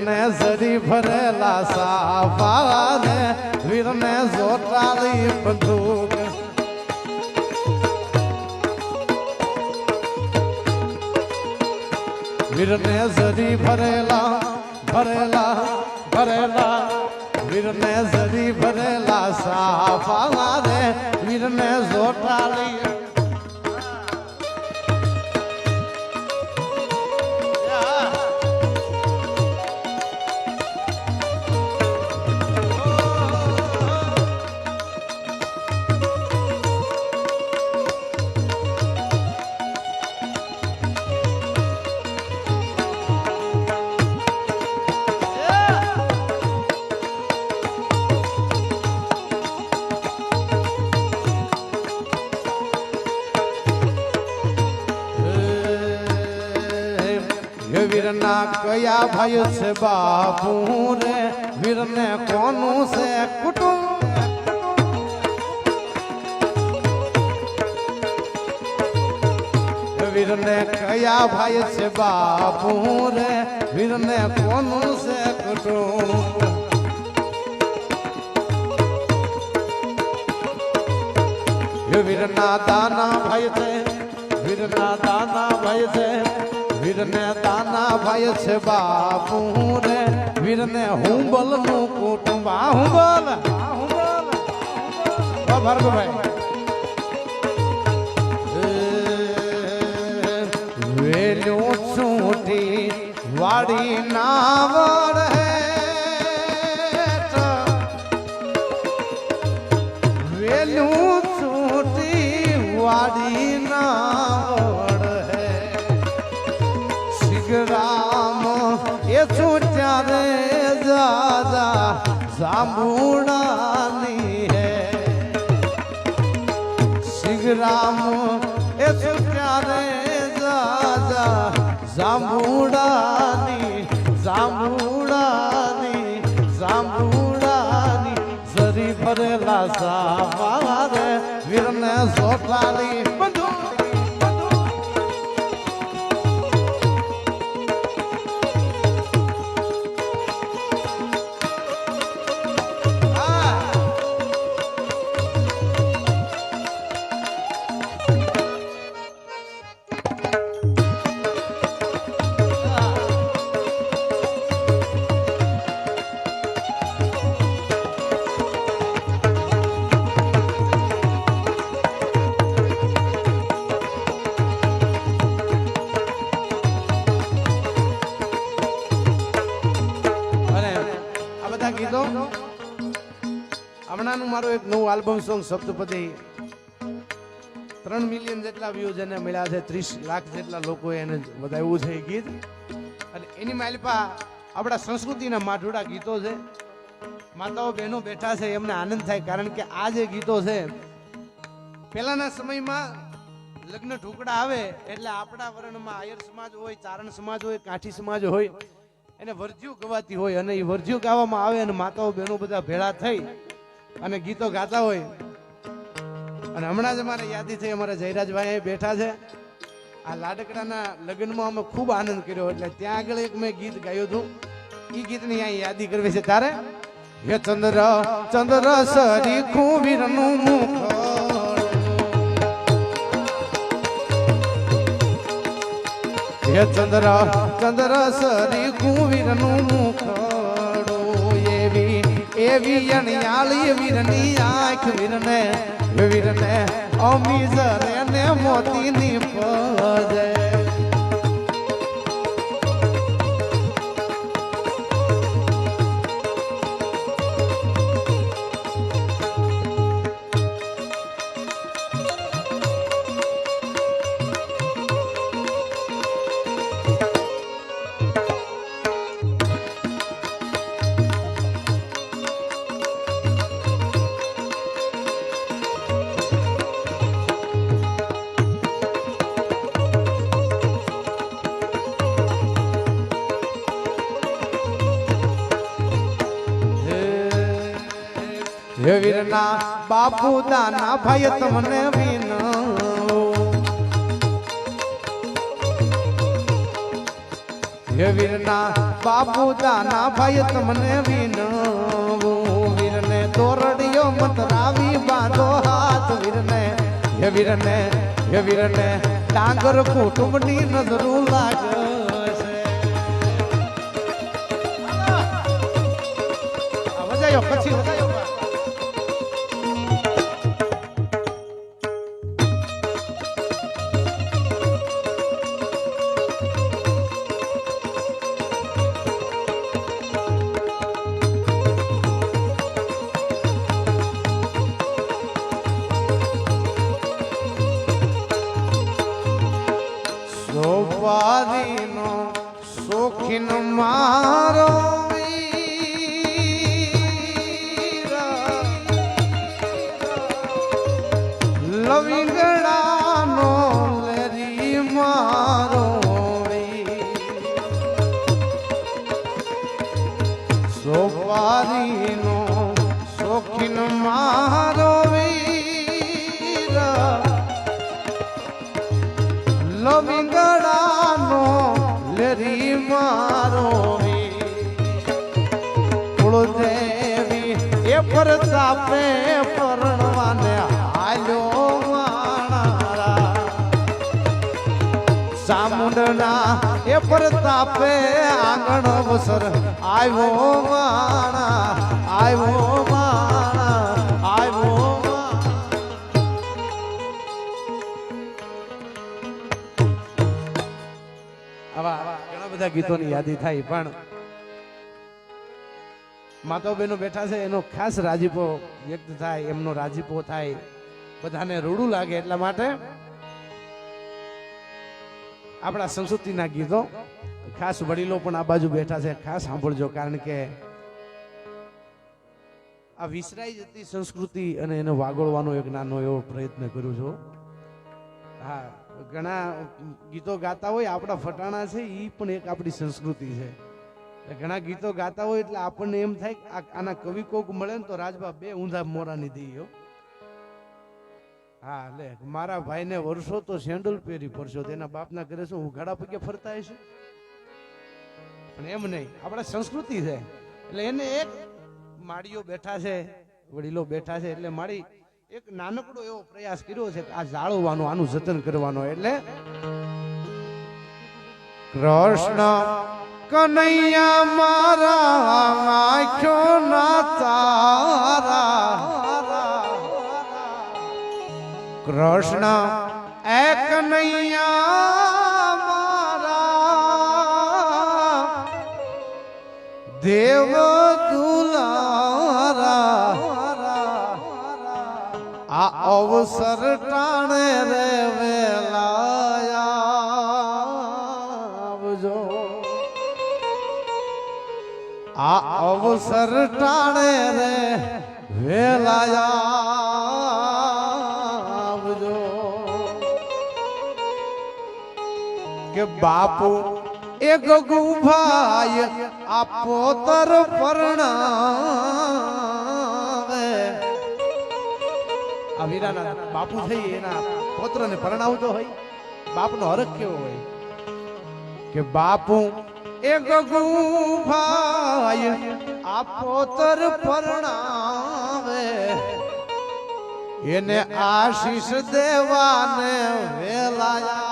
ને જરી ભરેલા સાપા ને વીરને જોટાળી બંદૂક. વીરને જરી ભરેલા ભરેલા ભરેલા વીરને જરી ભરેલા સાપા ને વીરને જોટાળી કયા ભાઈ છે બાપુ રે, વીરને કોનું છે કુટુંબ? વીરને કયા ભાઈ છે બાપુ રે, વીરને કોનું છે કુટુંબ? વીરના દાના ભાઈ છે, વીરના દાના ભાઈ છે વીરને તાના ભાઈ છે બાપુ રે. વીરને હુંબલનું કુટુંબ, આ આ હુંબલ ઓ ભાર્ગવભાઈ. છૂટી, વાડી ના जांभुडानी जांभुडानी जांभुडानी जरी भरला सामा સોંગ સપ્તપતિ ત્રણ મિલિયન જેટલા વ્યૂઝ એને મળ્યા છે, ત્રીસ લાખ જેટલા લોકોએ એને વધાવ્યું છે એ ગીત. અને એની માલિપા આપણા સંસ્કૃતિના માઢુડા ગીતો છે. માતાઓ બહેનો બેઠા છે, એમને આનંદ થાય કારણ કે આ જે ગીતો છે, પહેલાના સમયમાં લગ્ન ઢોકળા આવે એટલે આપણા વર્ણમાં આયર સમાજ હોય, ચારણ સમાજ હોય, કાઠી સમાજ હોય, એને વર્જ્યું ગવાતી હોય અને એ વર્જ્યું ગાવામાં આવે અને માતાઓ બહેનો બધા ભેળા થઈ અને ગીતો ગાતા હોય. અને હમણાં જ મારે યાદી થઈ અમારા જયરાજભાઈ બેઠા છે. આ લાડકડાના લગ્નમાં અમે ખૂબ આનંદ કર્યો, એટલે ત્યાં આગળ એક મેં ગીત ગાયું હતું. એ ગીતની અહીં યાદી કરવી છે. તારે? હે ચંદ્ર ચંદ્ર સરી વીરનું મુખ હે ચંદ્ર ચંદ્ર સરી કુવીરનું મુખડું એવી અણિયાળી વીરની આંખ વીરને વીરને અમી જરે ને મોતીની પજે હે વીરના બાપુ દાના ભાઈ તમને વિન હે વીરના બાપુ દાના ભાઈ તમને વિનવું વીરને દોરડીયો મત રાવી બાંધો હાથ વીરને હે વીરને હે વીરને ડાંગર કુટુંબની નજરું લાગે પછી સોપારીનો શોખીન મારો વીર. લવિંગડાનો લેરી મારો કુળદેવી એ પરતાપે પરણવાને સામુંડના એ પ્રતાપે આંગણ અવસર આવ્યો માણા આવ્યો યાદી થાય, પણ માતાઓ બહેનો બેઠા છે, એનો ખાસ રાજીપો વ્યક્ત થાય, એમનો રાજીપો થાય. બધાને રૂડું લાગે એટલા માટે આપણા સંસ્કૃતિના ગીતો. ખાસ વડીલો પણ આ બાજુ બેઠા છે. ખાસ સાંભળજો, કારણ કે આ વિસરાઈ જતી સંસ્કૃતિ અને એને વાગોળવાનો એક નાનો એવો પ્રયત્ન કરું છું. હા, ઘણા ગીતો ગાતા હોય, આપણા ફટાણા છે એ પણ એક આપણી સંસ્કૃતિ છે. ઘણા ગીતો ગાતા હોય, એટલે આપણને એમ થાય કે આના કવિ કોક મળે ને તો રાજબા બે ઊંધા મોરાની દઈએ હો. લે, મારા ભાઈને વર્ષો તો સેન્ડલ પહેરી ફરશો. તેના બાપના ઘરે શું, ઉઘાડા પગે ફરતા હશે પણ એમ નહીં, આપણા સંસ્કૃતિ છે. એટલે એને એક માળીઓ બેઠા છે, વડીલો બેઠા છે, એટલે મારી એક નાનકડો એવો પ્રયાસ કર્યો છે આ જાળવવાનો, આનું જતન કરવાનો. એટલે કૃષ્ણ કનૈયા મારા આંખો ના તારા. કૃષ્ણ એ કનૈયા મારા. દેવ દુલારા, આ અવસર ટાણે રે વેલાયા આ અવસર ટાણે રે વેલાયા કે બાપુ એ ગગુભાઈ આ પોતર પરણાવે. આ વીરાના બાપુ થઈ એના પુત્રને પરણાવતો હોય. બાપનો હરખ કેવો હોય? કે બાપુ એ ગગુભાઈ આ પોતર પરણાવે. એને આશીષ દેવાને વેલાયા.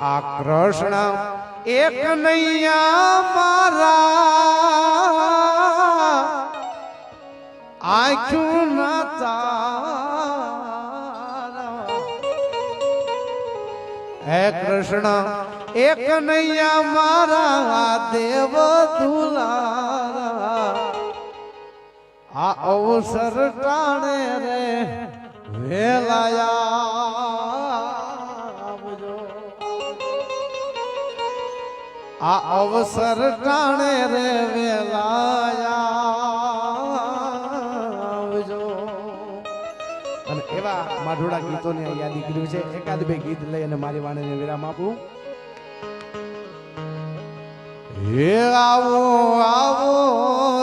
આ કૃષ્ણ એક નૈયા મારા આંખ્યું ના હે કૃષ્ણ, એક નૈયા મારા દેવ દુલારા. આ અવસર ટાણે રે વેલાયા. આ અવસર ટાણે રે વેલાયા. આવજો. અને એવા માઢોડા ગીતોને આ યાદી કર્યું છે. એકાદ બે ગીત લઈ અને મારી વાણીને વિરામ આપું. હે આવો આવો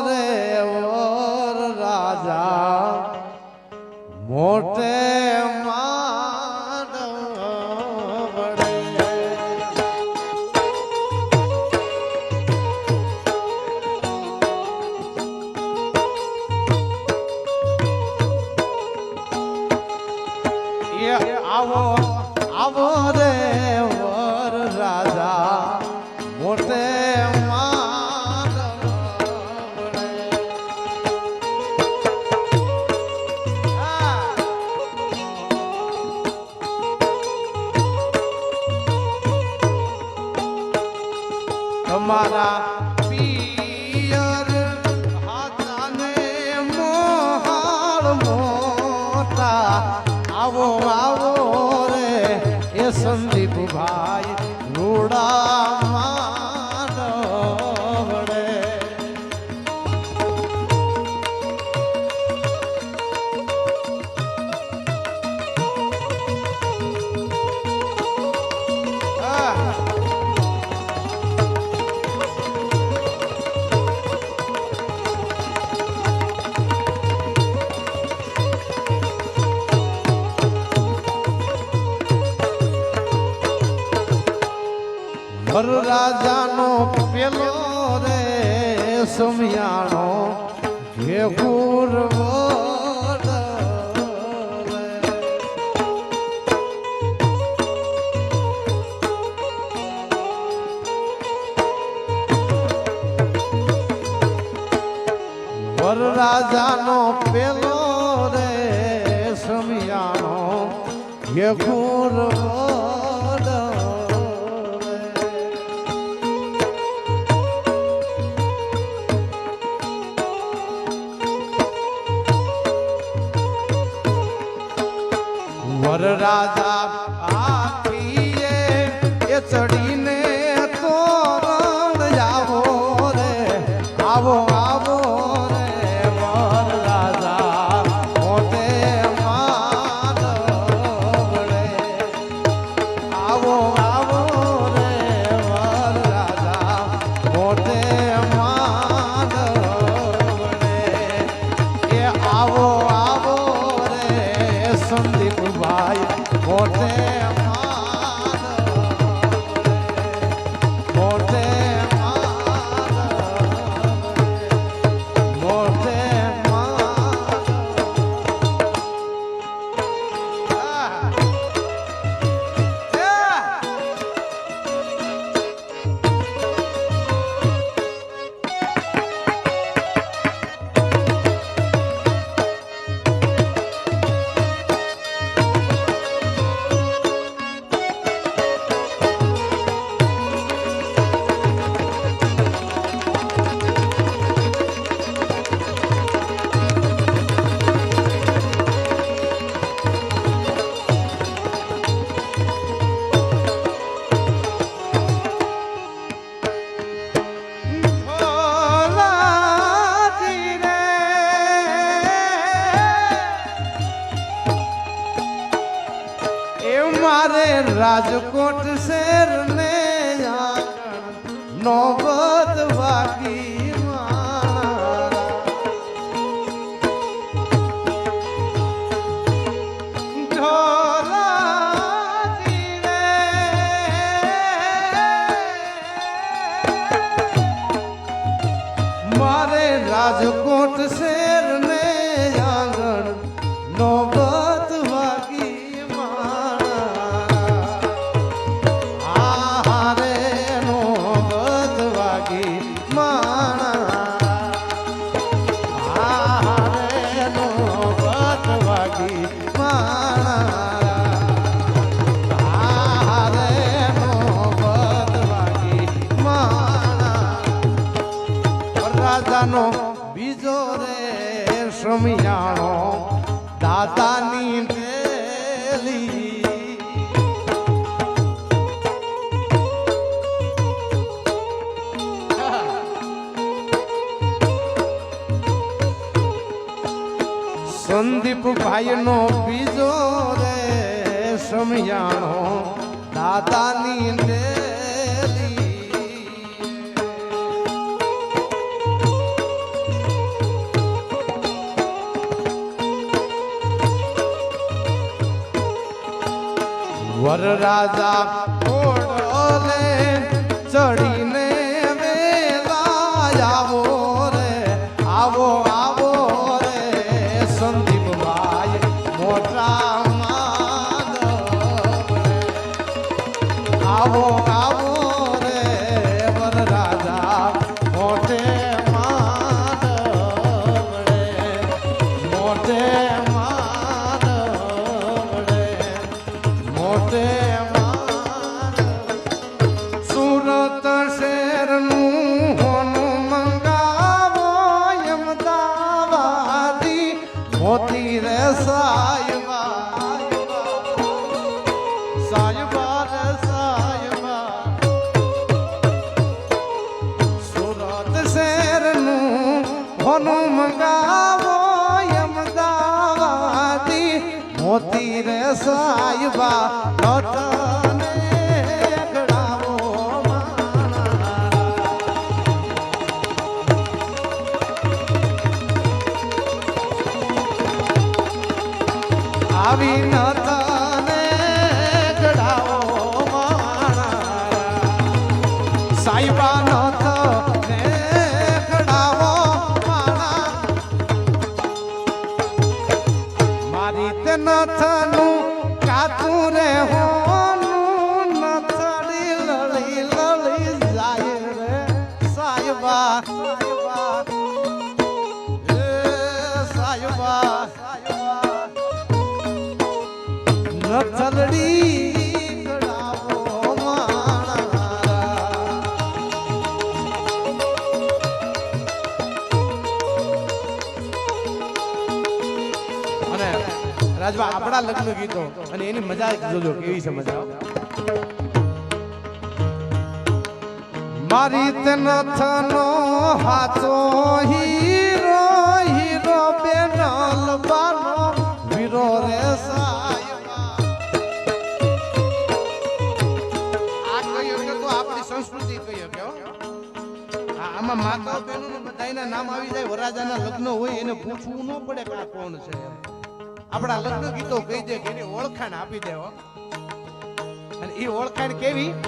રે তারা રાજાનો પેલો રે સમિયાનો ઘેઘોર રાજા હાથીએ એ ચડી Oh. નો બીજો રે સમિયાણો દાદાની પેલી સંદીપભાઈ નો બીજો રે સમિયાણો દાદાની દેલી હર રાજા મોતી રે સાહેબા લોટને મારી તે કાતું રે હોનું આપણા લગ્ન ગીતો. અને એની મજા જોજો, કેવી છે મજા. મારી તનથનો હાચો હીરો હીરો બેનલ બાનો, વીરો રે સંસ્કૃતિ કયો કે આમાં માતાઓ, બહેનોને બધાયના નામ આવી જાય. વરાજાના લગ્ન હોય, એને પૂછવું ન પડે કે કોણ છે. આપણા લગ્ન ગીતો કહી દે કે એની ઓળખાણ આપી દેવો અને એ ઓળખાણ કેવી?